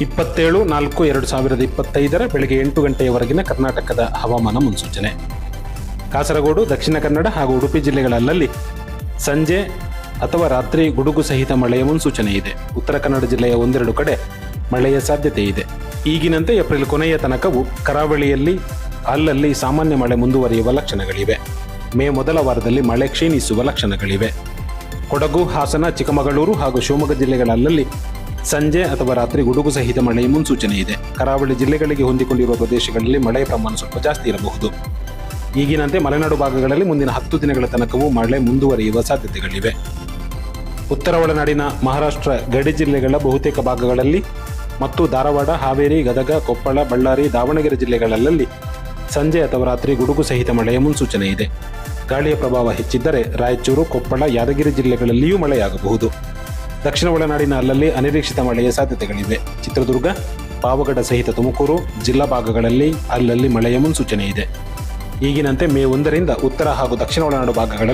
ಇಪ್ಪತ್ತೇಳು, ನಾಲ್ಕು, ಎರಡು ಸಾವಿರದ ಇಪ್ಪತ್ತೈದರ ಬೆಳಗ್ಗೆ ಎಂಟು ಗಂಟೆಯವರೆಗಿನ ಕರ್ನಾಟಕದ ಹವಾಮಾನ ಮುನ್ಸೂಚನೆ. ಕಾಸರಗೋಡು, ದಕ್ಷಿಣ ಕನ್ನಡ ಹಾಗೂ ಉಡುಪಿ ಜಿಲ್ಲೆಗಳಲ್ಲಲ್ಲಿ ಸಂಜೆ ಅಥವಾ ರಾತ್ರಿ ಗುಡುಗು ಸಹಿತ ಮಳೆಯ ಮುನ್ಸೂಚನೆ ಇದೆ. ಉತ್ತರ ಕನ್ನಡ ಜಿಲ್ಲೆಯ ಒಂದೆರಡು ಕಡೆ ಮಳೆಯ ಸಾಧ್ಯತೆ ಇದೆ. ಈಗಿನಂತೆ ಏಪ್ರಿಲ್ ಕೊನೆಯ ತನಕವೂ ಕರಾವಳಿಯಲ್ಲಿ, ಅಲ್ಲಲ್ಲಿ ಸಾಮಾನ್ಯ ಮಳೆ ಮುಂದುವರಿಯುವ ಲಕ್ಷಣಗಳಿವೆ. ಮೇ ಮೊದಲ ವಾರದಲ್ಲಿ ಮಳೆ ಕ್ಷೀಣಿಸುವ ಲಕ್ಷಣಗಳಿವೆ. ಕೊಡಗು, ಹಾಸನ, ಚಿಕ್ಕಮಗಳೂರು ಹಾಗೂ ಶಿವಮೊಗ್ಗ ಜಿಲ್ಲೆಗಳಲ್ಲಲ್ಲಿ ಸಂಜೆ ಅಥವಾ ರಾತ್ರಿ ಗುಡುಗು ಸಹಿತ ಮಳೆಯ ಮುನ್ಸೂಚನೆ ಇದೆ. ಕರಾವಳಿ ಜಿಲ್ಲೆಗಳಿಗೆ ಹೊಂದಿಕೊಂಡಿರುವ ಪ್ರದೇಶಗಳಲ್ಲಿ ಮಳೆಯ ಪ್ರಮಾಣ ಸ್ವಲ್ಪ ಜಾಸ್ತಿ ಇರಬಹುದು. ಈಗಿನಂತೆ ಮಲೆನಾಡು ಭಾಗಗಳಲ್ಲಿ ಮುಂದಿನ ಹತ್ತು ದಿನಗಳ ತನಕವೂ ಮಳೆ ಮುಂದುವರಿಯುವ ಸಾಧ್ಯತೆಗಳಿವೆ. ಉತ್ತರ ಒಳನಾಡಿನ ಮಹಾರಾಷ್ಟ್ರ, ಗಡಿ ಜಿಲ್ಲೆಗಳ ಬಹುತೇಕ ಭಾಗಗಳಲ್ಲಿ ಮತ್ತು ಧಾರವಾಡ, ಹಾವೇರಿ, ಗದಗ, ಕೊಪ್ಪಳ, ಬಳ್ಳಾರಿ, ದಾವಣಗೆರೆ ಜಿಲ್ಲೆಗಳಲ್ಲಿ ಸಂಜೆ ಅಥವಾ ರಾತ್ರಿ ಗುಡುಗು ಸಹಿತ ಮಳೆಯ ಮುನ್ಸೂಚನೆ ಇದೆ. ಗಾಳಿಯ ಪ್ರಭಾವ ಹೆಚ್ಚಿದ್ದರೆ ರಾಯಚೂರು, ಕೊಪ್ಪಳ, ಯಾದಗಿರಿ ಜಿಲ್ಲೆಗಳಲ್ಲಿಯೂ ಮಳೆಯಾಗಬಹುದು. ದಕ್ಷಿಣ ಒಳನಾಡಿನ ಅಲ್ಲಲ್ಲಿ ಅನಿರೀಕ್ಷಿತ ಮಳೆಯ ಸಾಧ್ಯತೆಗಳಿವೆ. ಚಿತ್ರದುರ್ಗ, ಪಾವಗಡ ಸಹಿತ ತುಮಕೂರು ಜಿಲ್ಲಾ ಭಾಗಗಳಲ್ಲಿ ಅಲ್ಲಲ್ಲಿ ಮಳೆಯ ಮುನ್ಸೂಚನೆ ಇದೆ. ಈಗಿನಂತೆ ಮೇ ಒಂದರಿಂದ ಉತ್ತರ ಹಾಗೂ ದಕ್ಷಿಣ ಒಳನಾಡು ಭಾಗಗಳಲ್ಲಿ